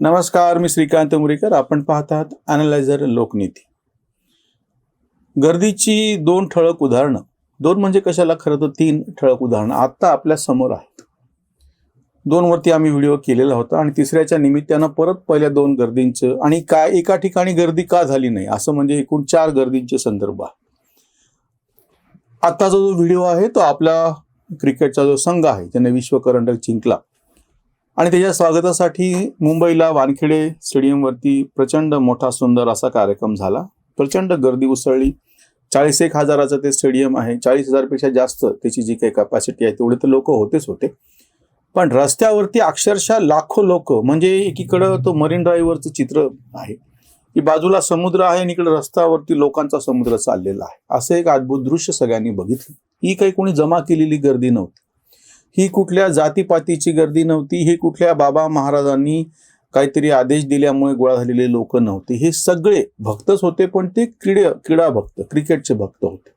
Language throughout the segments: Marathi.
नमस्कार मी श्रीकांत मुरेकर. आपण पाहत आहात अॅनालायझर लोकनीती. गर्दीची दोन ठळक उदाहरणं. दोन म्हणजे कशाला? खरं तर तीन ठळक उदाहरणं. आत्ता आपल्यासमोर आहेत. दोन वरती आम्ही व्हिडिओ केलेला होता आणि तिसऱ्याच्या निमित्तानं परत पहिल्या दोन गर्दींचं आणि काय एका ठिकाणी गर्दी का झाली नाही असं म्हणजे एकूण चार गर्दींचे संदर्भ आहे आत्ताचा जो व्हिडिओ आहे तो आपला क्रिकेटचा जो संघ आहे त्याने विश्वकरंडक जिंकला. आणि त्याच्या स्वागतासाठी मुंबईला वानखेडे स्टेडियमवरती प्रचंड मोठा सुंदर असा कार्यक्रम झाला. प्रचंड गर्दी उसळली. चाळीस एक हजाराचं ते स्टेडियम आहे. चाळीस हजारपेक्षा जास्त त्याची जी काही कॅपॅसिटी आहे तेवढे तर लोक होतेच होते. पण रस्त्यावरती अक्षरशः लाखो लोक म्हणजे एकीकडं तो मरीन ड्राईव्हवरचं चित्र आहे. की बाजूला समुद्र आहे आणि इकडे रस्त्यावरती लोकांचा समुद्र चाललेला आहे. असं एक अद्भुत दृश्य सगळ्यांनी बघितलं. ही काही कोणी जमा केलेली गर्दी नव्हती. ही कुठल्या जातीपातीची गर्दी नव्हती ही कुठल्या बाबा महाराजांनी काहीतरी आदेश दिल्यामुळे गोळा झालेले लोक नव्हते. हे सगळे भक्तच होते पण ते क्रीड क्रीडा भक्त क्रिकेटचे भक्त होते.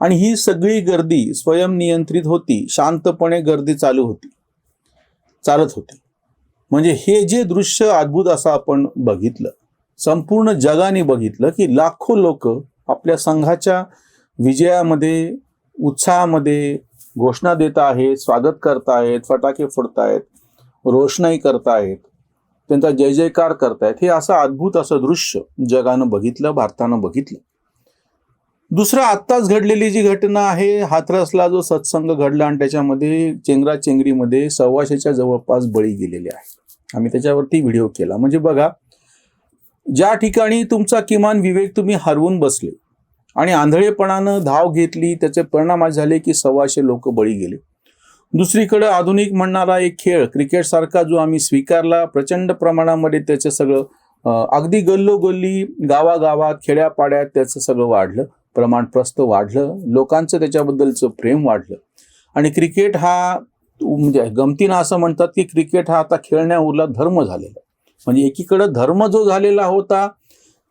आणि ही सगळी गर्दी स्वयंनियंत्रित होती शांतपणे गर्दी चालू होती चालत होती. म्हणजे हे जे दृश्य अद्भुत असं आपण बघितलं संपूर्ण जगाने बघितलं की लाखो लोक आपल्या संघाच्या विजयामध्ये उत्साहामध्ये घोषणा देत आहेत स्वागत करतायत फटाके फोडतायत रोषणाई करतायत त्यांचा जय जयकार करतायत. हे असं अद्भुत असं दृश्य जगानं बघितलं भारतानं बघितलं. दुसरं आत्ताच घडलेली जी घटना आहे हाथरसला जो सत्संग घडला आणि त्याच्यामध्ये चेंगरा चेंगरीमध्ये सव्वाशेच्या जवळपास बळी गेलेले आहे. आम्ही त्याच्यावरती व्हिडिओ केला. म्हणजे बघा ज्या ठिकाणी तुमचा किमान विवेक तुम्ही हरवून बसले आणि आंधळेपणानं धाव घेतली त्याचे परिणाम झाले की सव्वाशे लोक बळी गेले. दुसरीकडे आधुनिक म्हणणारा एक खेळ क्रिकेटसारखा जो आम्ही स्वीकारला प्रचंड प्रमाणामध्ये त्याचं सगळं अगदी गल्लोगल्ली गावागावात खेड्यापाड्यात त्याचं सगळं वाढलं. प्रमाण प्रस्त वाढलं लोकांचं त्याच्याबद्दलचं प्रेम वाढलं. आणि क्रिकेट हा म्हणजे गमतीनं असं म्हणतात की क्रिकेट हा आता खेळण्याउरला धर्म झालेला म्हणजे एकीकडं धर्म जो झालेला होता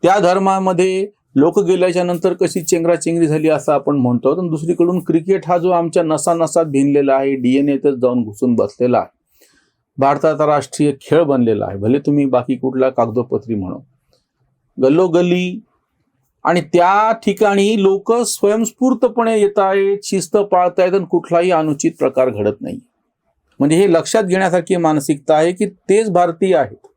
त्या धर्मामध्ये लोक गेल्याच्यानंतर कशी चेंगराचेंगरी झाली असं आपण म्हणतो. पण दुसरीकडून क्रिकेट हा जो आमच्या नसानसात भिनलेला आहे डीएनएतच जाऊन घुसून बसलेला आहे. भारताचा राष्ट्रीय खेळ बनलेला आहे. भले तुम्ही बाकी कुठला कागदोपत्री म्हणू. गल्लोगल्ली आणि त्या ठिकाणी लोक स्वयंस्फूर्तपणे येत आहेत शिस्त पाळतायत आणि कुठलाही अनुचित प्रकार घडत नाही. म्हणजे हे लक्षात घेण्यासारखी मानसिकता आहे की तेच भारतीय आहेत.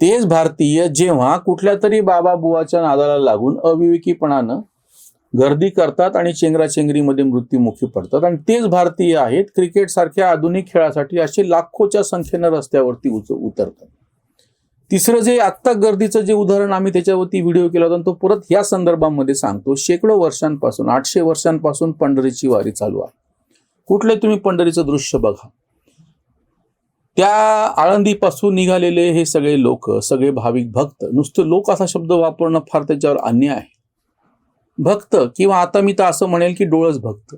तेच भारतीय जेव्हा कुठल्या तरी बाबा बुवाच्या नादाला लागून अविवेकीपणानं गर्दी करतात आणि चेंगराचेंगरीमध्ये मृत्युमुखी पडतात. आणि तेच भारतीय आहेत क्रिकेट सारख्या आधुनिक खेळासाठी असे लाखोच्या संख्येनं रस्त्यावरती उच उतरतात. तिसरं जे आत्ता गर्दीचं जे उदाहरण आम्ही त्याच्यावरती व्हिडिओ केला होता तो परत ह्या संदर्भामध्ये सांगतो. शेकडो वर्षांपासून आठशे वर्षांपासून पंढरीची वारी चालू आहे. कुठले तुम्ही पंढरीचं दृश्य बघा. त्या आळंदीपासून निघालेले हे सगळे लोक सगळे भाविक भक्त नुसतं लोक असा शब्द वापरणं फार त्याच्यावर अन्याय आहे. भक्त किंवा आता मी तर असं म्हणेल की डोळस भक्त.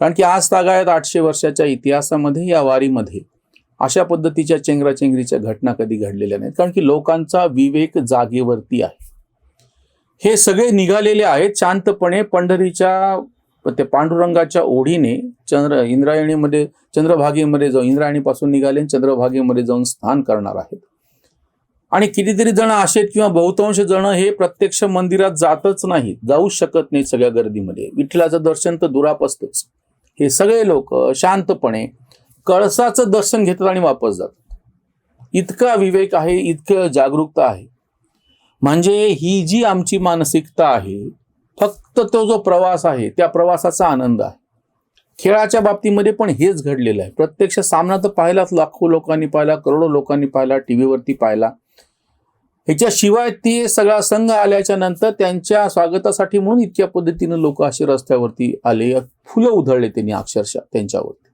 कारण की आज तागायत आठशे वर्षाच्या इतिहासामध्ये या वारीमध्ये अशा पद्धतीच्या चेंगराचेंगरीच्या घटना कधी घडलेल्या नाहीत. कारण की लोकांचा विवेक जागेवरती आहे. हे सगळे निघालेले आहेत शांतपणे पंढरीच्या ते पांडुरंगाच्या ओढीने चंद्र इंद्रायणीमध्ये चंद्रभागेमध्ये जाऊन इंद्रायणीपासून निघाले चंद्रभागेमध्ये जाऊन स्नान करणार आहेत. आणि कितीतरी जण असे किंवा बहुतांश जण हे प्रत्यक्ष मंदिरात जातच नाहीत जाऊ शकत नाही सगळ्या गर्दीमध्ये. विठ्ठलाचं दर्शन तर दुरापस्तच हे सगळे लोक शांतपणे कळसाचं दर्शन घेतात आणि वापस जातात. इतका विवेक आहे इतकं जागरूकता आहे. म्हणजे ही जी आमची मानसिकता आहे फक्त तो जो प्रवास आहे त्या प्रवासाचा आनंद आहे. खेळाच्या बाबतीमध्ये पण हेच घडलेलं आहे. प्रत्यक्ष सामना तर पाहिलाच लाखो लोकांनी पाहिला करोडो लोकांनी पाहिला टी व्हीवरती पाहिला. ह्याच्याशिवाय ते सगळा संघ आल्याच्यानंतर त्यांच्या स्वागतासाठी म्हणून इतक्या पद्धतीनं लोक असे रस्त्यावरती आले. फुलं उधळले त्यांनी अक्षरशः त्यांच्यावरती.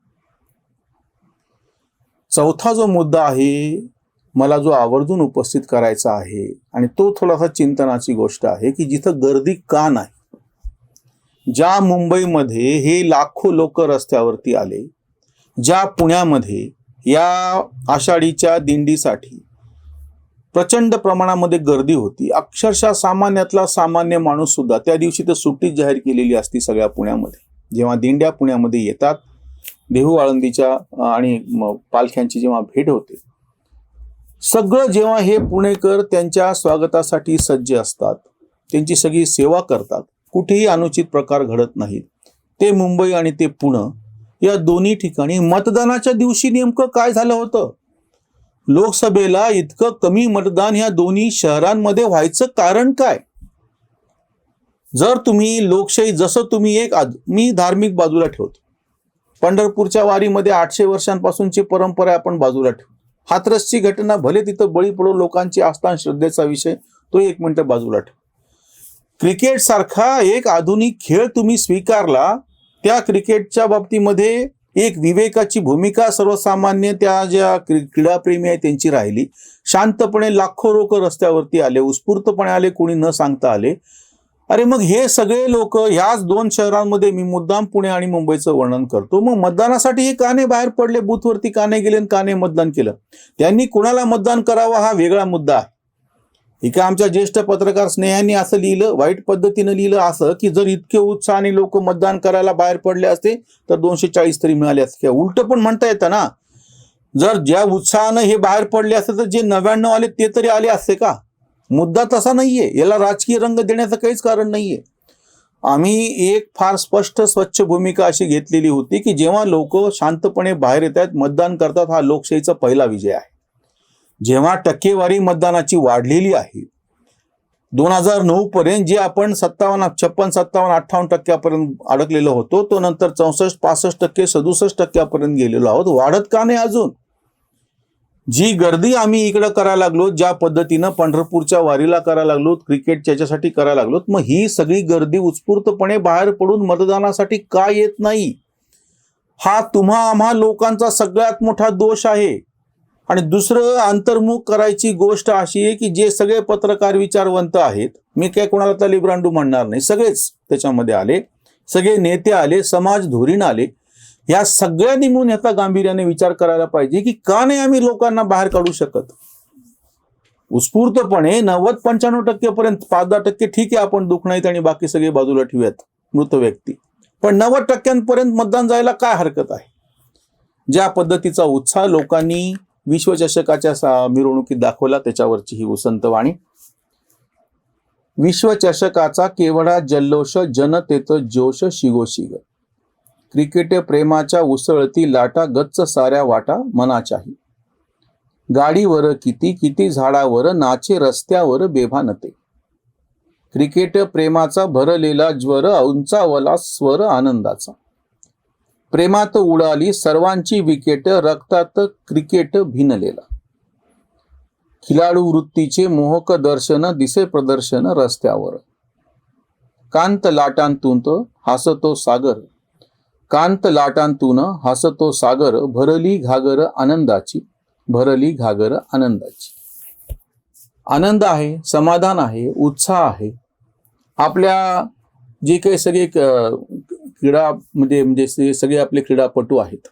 चौथा जो मुद्दा आहे मला जो आवर्जून उपस्थित करायचा आहे आणि तो थोडासा चिंतनाची गोष्ट आहे की जिथं गर्दी का नाही. ज्या मुंबईमध्ये हे लाखो लोक रस्त्यावरती आले ज्या पुण्यामध्ये या आषाढीच्या दिंडीसाठी प्रचंड प्रमाणामध्ये गर्दी होती अक्षरशः सामान्यातला सामान्य माणूस सुद्धा त्या दिवशी तर सुट्टी जाहीर केलेली असती सगळ्या पुण्यामध्ये. जेव्हा दिंड्या पुण्यामध्ये येतात देहू आळंदीच्या आणि पालख्यांची जेव्हा भेट होते सगळं जेव्हा हे पुणेकर त्यांच्या स्वागतासाठी सज्ज असतात त्यांची सगळी सेवा करतात कुठेही अनुचित प्रकार घडत नाहीत. ते मुंबई आणि ते पुणे या दोन्ही ठिकाणी मतदानाच्या दिवशी नेमकं काय झालं होतं? लोकसभेला इतकं कमी मतदान ह्या दोन्ही शहरांमध्ये व्हायचं कारण काय? जर तुम्ही लोकशाही जसं तुम्ही एक आद- मी धार्मिक बाजूला ठेवतो. पंढरपूरच्या वारीमध्ये आठशे वर्षांपासूनची परंपरा आपण बाजूला ठेवू हाथरसची घटना भले तिथं बळी पडो लोकांची आस्था आणि श्रद्धेचा विषय तो एक मिनिटं बाजूला ठेव. क्रिकेट सारखा एक आधुनिक खेळ तुम्ही स्वीकारला त्या क्रिकेटच्या बाबतीमध्ये एक विवेकाची भूमिका सर्वसामान्य त्या ज्या क्रीडाप्रेमी आहे त्यांची राहिली. शांतपणे लाखो लोक रस्त्यावरती आले उत्स्फूर्तपणे आले कोणी न सांगता आले. अरे मग हे सगळे लोक ह्याच दोन शहरांमध्ये मी मुद्दाम पुणे आणि मुंबईचं वर्णन करतो. मग मतदानासाठी हे काने बाहेर पडले बूथवरती काने गेले आणि काने मतदान केलं. त्यांनी कुणाला मतदान करावं हा वेगळा मुद्दा आहे. एका आमच्या ज्येष्ठ पत्रकार स्नेहांनी असं लिहिलं वाईट पद्धतीनं लिहिलं असं की जर इतके उत्साहाने लोक मतदान करायला बाहेर पडले असते तर दोनशे चाळीस तरी मिळाले असते. उलट पण म्हणता येतं ना. जर ज्या उत्साहानं हे बाहेर पडले असते तर जे नव्याण्णव आले ते तरी आले असते का? मुद्दा तसा नाहीये. याला राजकीय रंग देण्याचं काहीच कारण नाहीये. आम्ही एक फार स्पष्ट स्वच्छ भूमिका अशी घेतलेली होती की जेव्हा लोक शांतपणे बाहेर येत आहेत मतदान करतात हा लोकशाहीचा पहिला विजय आहे. जेव्हा टक्केवारी मतदानाची वाढलेली आहे दोन हजार नऊ पर्यंत जे आपण सत्तावन्न छप्पन सत्तावन्न अठ्ठावन्न टक्क्यापर्यंत अडकलेलो होतो तो नंतर चौसष्ट पासष्ट टक्के सदुसष्ट टक्क्यापर्यंत गेलेलो आहोत. वाढत का नाही अजून? जी गर्दी आम्ही इकडं करायला लागलो ज्या पद्धतीनं पंढरपूरच्या वारीला करायला लागलो क्रिकेटच्या याच्यासाठी करायला लागलो मग ही सगळी गर्दी उत्स्फूर्तपणे बाहेर पडून मतदानासाठी का येत नाही? हा तुम्हा आम्हा लोकांचा सगळ्यात मोठा दोष आहे. आणि दुसरं अंतर्मुख करायची गोष्ट अशी आहे की जे सगळे पत्रकार विचारवंत आहेत मी काय कोणाला तलीब्रांडू म्हणणार नाही सगळेच त्याच्यामध्ये आले सगळे नेते आले समाज धोरीण आले या सगळ्या निमून ह्याचा गांभीर्याने विचार करायला पाहिजे की का नाही आम्ही लोकांना बाहेर काढू शकत? उत्स्फूर्तपणे नव्वद पंच्याण्णव टक्केपर्यंत पाच दहा टक्के ठीक आहे आपण नाहीत आणि बाकी सगळे बाजूला ठेवूयात मृत व्यक्ती. पण नव्वद टक्क्यांपर्यंत मतदान जायला काय हरकत आहे? ज्या पद्धतीचा उत्साह लोकांनी विश्वचषकाच्या मिरवणुकीत दाखवला त्याच्यावरची ही उसंत वाणी. विश्वचषकाचा केवढा जल्लोष जनतेत जोश शिगोशिग. क्रिकेट प्रेमाच्या उसळती लाटा गच्च साऱ्या वाटा मनाच्याही. गाडीवर किती किती झाडावर नाचे रस्त्यावर बेभानते क्रिकेट प्रेमाचा भरलेला ज्वर उंचावला स्वर आनंदाचा. प्रेमात उडाली सर्वांची विकेट रक्तात क्रिकेट भिनलेला. खिलाडू वृत्तीचे मोहक दर्शन दिसे प्रदर्शन रस्त्यावर. कांत लाटांतून हसतो सागर. कांत लाटांतून हसतो सागर भरली घागर आनंदाची भरली घागर आनंदाची. आनंद आहे समाधान आहे उत्साह आहे. आपल्या जे काही सगळे क्रीडा म्हणजे म्हणजे सगळे आपले क्रीडापटू आहेत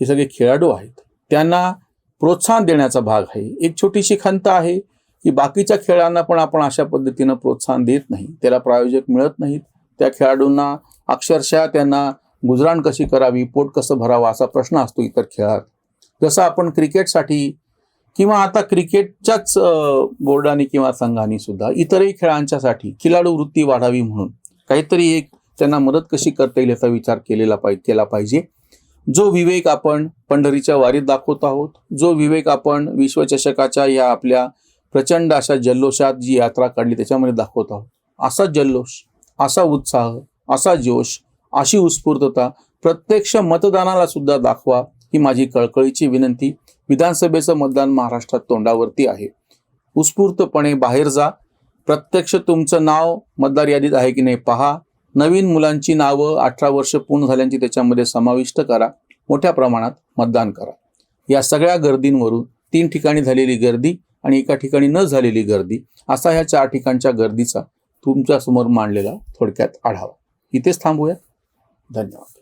हे सगळे खेळाडू आहेत त्यांना प्रोत्साहन देण्याचा भाग आहे. एक छोटीशी खंत आहे की बाकीच्या खेळांना पण आपण अशा पद्धतीनं प्रोत्साहन देत नाही. त्याला प्रायोजक मिळत नाहीत. त्या खेळाडूंना अक्षरशः त्यांना गुजराण कशी करावी पोट कसं भरावं असा प्रश्न असतो इतर खेळात. जसं आपण क्रिकेटसाठी किंवा आता क्रिकेटच्याच बोर्डाने किंवा संघाने सुद्धा इतरही खेळांच्यासाठी खिलाडू वृत्ती वाढावी म्हणून काहीतरी एक त्यांना मदत कशी करता येईल याचा विचार केलेला पाहिजे केला पाहिजे. जो विवेक आपण पंढरीच्या वारीत दाखवत आहोत जो विवेक आपण विश्वचषकाच्या या आपल्या प्रचंड अशा जल्लोषात जी यात्रा काढली त्याच्यामध्ये दाखवत आहोत. असा जल्लोष असा उत्साह असा जोश अशी उत्स्फूर्तता प्रत्यक्ष मतदानाला सुद्धा दाखवा ही माझी कळकळीची विनंती. विधानसभेचं मतदान महाराष्ट्रात तोंडावरती आहे. उत्स्फूर्तपणे बाहेर जा. प्रत्यक्ष तुमचं नाव मतदार यादीत आहे की नाही पहा. नवीन मुलांची नावं अठरा वर्ष पूर्ण झाल्यांची त्याच्यामध्ये समाविष्ट करा. मोठ्या प्रमाणात मतदान करा. या सगळ्या गर्दींवरून तीन ठिकाणी झालेली गर्दी आणि एका ठिकाणी न झालेली गर्दी असा ह्या चार ठिकाणच्या गर्दीचा तुमच्यासमोर मांडलेला थोडक्यात आढावा. इथेच थांबूया धन्यवाद.